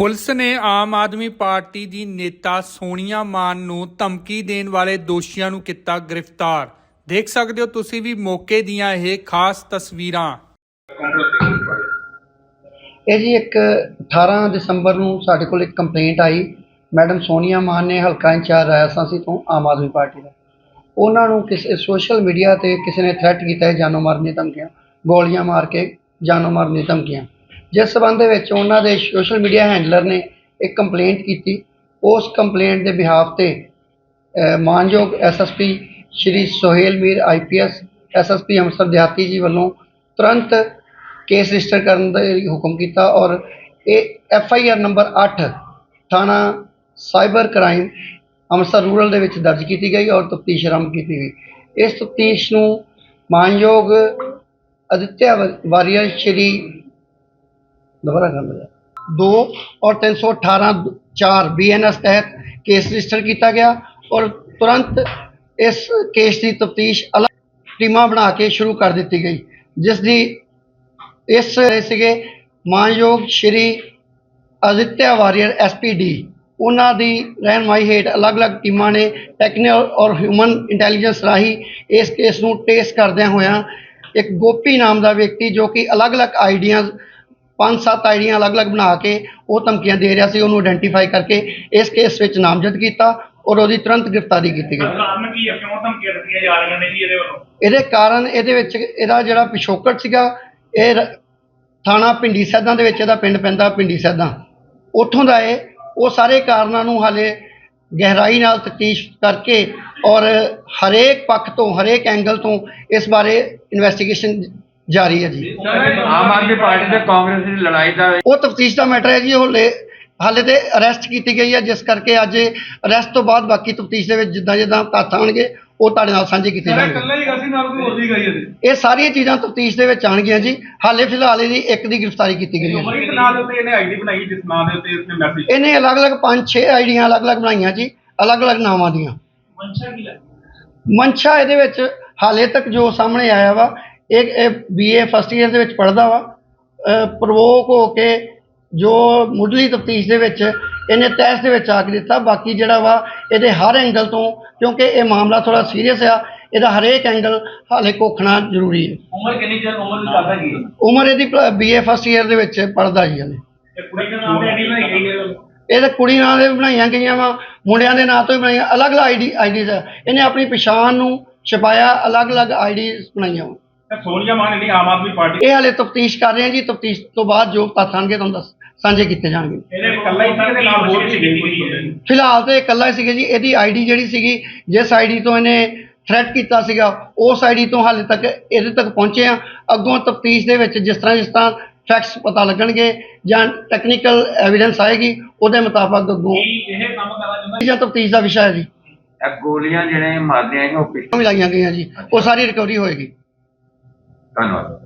Police ਨੇ Aam Aadmi party ਦੀ ਨੇਤਾ ਸੋਨੀਆ ਮਾਨ ਨੂੰ ਧਮਕੀ ਦੇਣ ਵਾਲੇ ਦੋਸ਼ੀਆਂ ਨੂੰ ਕੀਤਾ ਗ੍ਰਿਫਤਾਰ। ਦੇਖ ਸਕਦੇ ਹੋ ਤੁਸੀਂ ਵੀ ਮੌਕੇ ਦੀਆਂ ਇਹ ਖਾਸ ਤਸਵੀਰਾਂ। ਇਹ ਜੀ ਇੱਕ 18 ਦਸੰਬਰ ਨੂੰ ਸਾਡੇ ਕੋਲ ਇੱਕ ਕੰਪਲੇਂਟ ਆਈ। ਮੈਡਮ ਸੋਨੀਆ ਮਾਨ ਨੇ ਹਲਕਾ ਇੰਚਾਰਜ ਰਾਜਸਥਾਨੀ ਤੋਂ ਆਮ ਆਦਮੀ ਪਾਰਟੀ ਦਾ। ਉਹਨਾਂ ਨੂੰ ਕਿਸੇ ਸੋਸ਼ਲ ਮੀਡੀਆ ਤੇ ਕਿਸੇ ਨੇ ਥ੍ਰੈਟ ਕੀਤਾ ਹੈ ਜਾਨੋਂ ਮਾਰਨ ਦੀਆਂ ਧਮਕੀਆਂ, ਗੋਲੀਆਂ ਮਾਰ ਕੇ ਜਾਨੋਂ ਮਾਰਨ ਦੀਆਂ ਧਮਕੀਆਂ। ਜਿਸ ਸਬੰਧ ਵਿੱਚ ਉਹਨਾਂ ਦੇ ਸੋਸ਼ਲ ਮੀਡੀਆ ਹੈਂਡਲਰ ਨੇ ਇੱਕ ਕੰਪਲੇਂਟ ਕੀਤੀ। ਉਸ ਕੰਪਲੇਂਟ ਦੇ ਬਿਹਾਫ ਤੇ ਅਹ, ਮਾਨਯੋਗ SSP Shri Suhail Mir IPS SSP Amritsar ਦਿਹਾਤੀ ਜੀ ਵੱਲੋਂ ਤੁਰੰਤ ਕੇਸ ਰਜਿਸਟਰ ਕਰਨ ਦਾ ਹੁਕਮ ਕੀਤਾ ਔਰ ਇਹ ਐਫਆਈਆਰ ਨੰਬਰ 8 ਥਾਣਾ ਸਾਈਬਰ ਕ੍ਰਾਈਮ ਅੰਮ੍ਰਿਤਸਰ ਰੂਰਲ ਦੇ ਵਿੱਚ ਦਰਜ ਕੀਤੀ ਗਈ ਔਰ ਤਫਤੀਸ਼ ਆਰੰਭ ਕੀਤੀ ਗਈ। ਇਸ ਤਫਤੀਸ਼ ਨੂੰ ਮਾਨਯੋਗ ਅਦਿੱਤਿਆ ਵਾਰੀਅਰ ਸ਼੍ਰੀ ਦੁਬਾਰਾ ਕਰ ਲਿਆ 2 ਔਰ 318 4 ਬੀਐਨਐਸ ਤਹਿਤ ਕੇਸ ਰਜਿਸਟਰ ਕੀਤਾ ਗਿਆ ਔਰ ਤੁਰੰਤ ਇਸ ਕੇਸ ਦੀ ਤਫਤੀਸ਼ ਅਲੱਗ ਟੀਮਾਂ ਬਣਾ ਕੇ ਸ਼ੁਰੂ ਕਰ ਦਿੱਤੀ ਗਈ ਜਿਸ ਦੀ ਇਸ ਸੀਗੇ ਮਾਨਯੋਗ ਸ਼੍ਰੀ ਅਦਿੱਤਿਆ ਵਾਰੀਅਰ ਐਸਪੀਡੀ ਉਹਨਾਂ ਦੀ ਰਹਿਨਮਾਈ ਹੇਠ ਅਲੱਗ-ਅਲੱਗ ਟੀਮਾਂ ਨੇ ਟੈਕਨੀਕਲ ਔਰ ਹਿਊਮਨ ਇੰਟੈਲੀਜੈਂਸ ਰਾਹੀਂ ਇਸ ਕੇਸ ਨੂੰ ਟੇਸ ਕਰਦਿਆਂ ਹੋਇਆਂ ਇੱਕ ਗੋਪੀ ਨਾਮ ਦਾ ਵਿਅਕਤੀ ਜੋ ਕਿ ਅਲੱਗ-ਅਲੱਗ ਆਈਡੀਆਂ ਪੰਜ ਸੱਤ ਆਈਡੀਆਂ ਅਲੱਗ-ਅਲੱਗ ਬਣਾ ਕੇ ਉਹ ਧਮਕੀਆਂ ਦੇ ਰਿਹਾ ਸੀ ਉਹਨੂੰ ਆਇਡੈਂਟੀਫਾਈ ਕਰਕੇ ਇਸ ਕੇਸ ਵਿੱਚ ਨਾਮਜ਼ਦ ਕੀਤਾ ਔਰ ਉਹਦੀ ਤੁਰੰਤ ਗ੍ਰਿਫਤਾਰੀ ਕੀਤੀ ਗਈ। ਕਾਰਨ ਕੀ ਹੈ? ਕਿਉਂ ਧਮਕੀਆਂ ਦਿੱਤੀਆਂ ਜਾ ਰਹੀਆਂ ਨੇ ਜੀ ਇਹਦੇ ਵੱਲੋਂ? ਇਹਦੇ ਕਾਰਨ ਇਹਦੇ ਵਿੱਚ ਇਹਦਾ ਜਿਹੜਾ ਪਿਛੋਕੜ ਸੀਗਾ ਇਹ ਰ- ਥਾਣਾ ਪਿੰਡੀ ਸੈਦਾਂ ਦੇ ਵਿੱਚ ਇਹਦਾ ਪਿੰਡ ਪੈਂਦਾ ਪਿੰਡੀ ਸੈਦਾਂ। ਉੱਥੋਂ ਦਾ ਇਹ ਉਹ ਸਾਰੇ ਕਾਰਨਾਂ ਨੂੰ ਹਾਲੇ ਗਹਿਰਾਈ ਨਾਲ ਤਫਤੀਸ਼ ਕਰਕੇ ਔਰ ਹਰੇਕ ਪੱਖ ਤੋਂ ਹਰੇਕ ਐਂਗਲ ਤੋਂ ਇਸ ਬਾਰੇ ਇਨਵੈਸਟੀਗੇਸ਼ਨ ਜਾਰੀ ਹੈ ਜੀ। ਆਮ ਆਦਮੀ ਪਾਰਟੀ ਤੇ ਕਾਂਗਰਸ ਦੀ ਲੜਾਈ ਦਾ ਉਹ ਤਫਤੀਸ਼ ਦਾ ਮੈਟਰ ਹੈ ਜੀ ਉਹ ਲੈ- ਹਾਲੇ ਤੇ ਅਰੈਸਟ ਕੀਤੀ ਗਈ ਹੈ ਜਿਸ ਕਰਕੇ ਅੱਜ ਅਰੈਸਟ ਤੋਂ ਬਾਅਦ ਬਾਕੀ ਤਫਤੀਸ਼ ਦੇ ਵਿੱਚ ਜਿੱਦਾਂ ਜਿੱਦਾਂ ਤੱਥ ਆਉਣਗੇ ਉਹ ਤੁਹਾਡੇ ਨਾਲ ਸਾਂਝੇ ਕੀਤੇ ਜਾਣਗੇ। ਹੀ ਗਸੀ ਨਾਲ ਕੋਈ ਹੋਰ ਵੀ ਗਈ ਇਹਦੇ ਇਹ ਸਾਰੀਆਂ ਚੀਜ਼ਾਂ ਤਫਤੀਸ਼ ਦੇ ਵਿੱਚ ਆਉਣਗੀਆਂ ਜੀ। ਹਾਲੇ ਫਿਲਹਾਲ ਇਹਦੀ ਇੱਕ ਦੀ ਗ੍ਰਿਫਤਾਰੀ ਕੀਤੀ ਗਈ ਹੈ ਉਮਰ ਇਸ ਨਾਂ ਦੇ ਉੱਤੇ ਇਹਨੇ ਆਈਡੀ ਬਣਾਈ ਜਿਸ ਨਾਂ ਦੇ ਉੱਤੇ ਇਸਨੇ ਮੈਸੇਜ ਇਹਨੇ ਅਲੱਗ-ਅਲੱਗ ਪੰਜ ਛੇ ਆਈਡੀਆਂ ਅਲੱਗ-ਅਲੱਗ ਬਣਾਈਆਂ ਜੀ ਅਲੱਗ-ਅਲੱਗ ਨਾਵਾਂ ਦੀਆਂ। ਮਨਸ਼ਾ ਕੀ ਹੈ ਮਨਸ਼ਾ ਇਹਦੇ ਵਿੱਚ ਹਾਲੇ ਤੱਕ ਜੋ ਸਾਹਮਣੇ ਆਇਆ ਵਾ ਇਹ ਇਹ ਬੀਏ ਫਸਟ ਈਅਰ ਦੇ ਵਿੱਚ ਪੜ੍ਹਦਾ ਵਾ ਪ੍ਰਵੋਕ ਹੋ ਕੇ ਜੋ ਮੁੱਢਲੀ ਤਫਤੀਸ਼ ਦੇ ਵਿੱਚ ਇਹਨੇ ਤੈਸ ਦੇ ਵਿੱਚ ਆ ਕੇ ਦਿੱਤਾ ਬਾਕੀ ਜਿਹੜਾ ਵਾ ਇਹਦੇ ਹਰ ਐਂਗਲ ਤੋਂ ਕਿਉਂਕਿ ਇਹ ਮਾਮਲਾ ਥੋੜਾ ਸੀਰੀਅਸ ਆ ਇਹਦਾ ਹਰੇਕ ਐਂਗਲ ਹਾਲੇ ਕੋਖਣਾ ਜ਼ਰੂਰੀ ਹੈ। ਉਮਰ ਕਿੰਨੀ ਚਿਰ ਉਮਰ ਦੀ ਕਰਦਾ ਕੀ ਉਮਰ ਇਹਦੀ ਬੀਏ ਫਸਟ ਈਅਰ ਦੇ ਵਿੱਚ ਪੜ੍ਹਦਾ ਜੀ ਹਲੇ। ਇਹ ਕੁੜੀ ਦਾ ਨਾਮ ਆਈਡੀ ਬਣਾਈ ਗਈ ਹੈ? ਇਹ ਤਾਂ ਕੁੜੀ ਨਾਂ ਦੇ ਵੀ ਬਣਾਈਆਂ ਗਈਆਂ ਵਾ ਮੁੰਡਿਆਂ ਦੇ ਨਾਂ ਤੋਂ ਵੀ ਬਣਾਈਆਂ ਅਲੱਗ-ਅਲੱਗ ਆਈਡੀ ਆਈਡੀਜ਼ ਇਹਨੇ ਆਪਣੀ ਪਛਾਣ ਨੂੰ ਛੁਪਾਇਆ ਅਲੱਗ-ਅਲੱਗ ਆਈਡੀਜ਼ ਬਣਾਈਆਂ ਵਾ। ਸੋਨੀਆ ਮਾਨ ਜਿਹੜੀ ਆਮ ਆਦਮੀ ਪਾਰਟੀ ਇਹ ਹਾਲੇ ਤਫਤੀਸ਼ ਕਰ ਰਹੇ ਹਾਂ ਜੀ ਤਫਤੀਸ਼ ਤੋਂ ਬਾਅਦ ਜੋ ਤੱਥ ਆਉਣਗੇ ਤੁਹਾਨੂੰ ਦੱਸ ਸਾਂਝੇ ਕੀਤੇ ਜਾਣਗੇ। ਇਹਨੇ ਇਕੱਲਾ ਹੀ ਸੀ ਦੇ ਨਾਲ ਹੋਰ ਵੀ ਗਈ ਫਿਲਹਾਲ ਤੇ ਇਕੱਲਾ ਹੀ ਸੀਗਾ ਜੀ ਇਹਦੀ ਆਈਡੀ ਜਿਹੜੀ ਸੀਗੀ ਜਿਸ ਆਈਡੀ ਤੋਂ ਇਹਨੇ ਥ੍ਰੈਟ ਕੀਤਾ ਸੀਗਾ ਉਸ ਆਈਡੀ ਤੋਂ ਹਾਲੇ ਤੱਕ ਇਹਦੇ ਤੱਕ ਪਹੁੰਚੇ ਆ। ਅੱਗੋਂ ਤਫਤੀਸ਼ ਦੇ ਵਿੱਚ ਜਿਸ ਤਰ੍ਹਾਂ ਜਿਸ ਤਰ੍ਹਾਂ ਫੈਕਟਸ ਪਤਾ ਲੱਗਣਗੇ ਜਾਂ ਟੈਕਨੀਕਲ ਐਵੀਡੈਂਸ ਆਏਗੀ ਉਹਦੇ ਮੁਤਾਬਕ ਅੱਗੋਂ ਇਹ ਕੰਮ ਕਰਨਾ ਚਾਹੁੰਦਾ ਜਾਂ ਤਫਤੀਸ਼ ਦਾ ਵਿਸ਼ਾ ਹੈ ਜੀ। ਇਹ ਗੋਲੀਆਂ ਜਿਹੜੇ ਮਾਰਦੀਆਂ ਸੀ ਉਹ ਪਿੱਛੇ ਮਿਲਾਈਆਂ ਗਈਆਂ ਜੀ। ਉਹ ਸਾਰੀ ਰਿਕਵਰੀ ਹੋਏਗੀ। ਧੰਨਵਾਦ।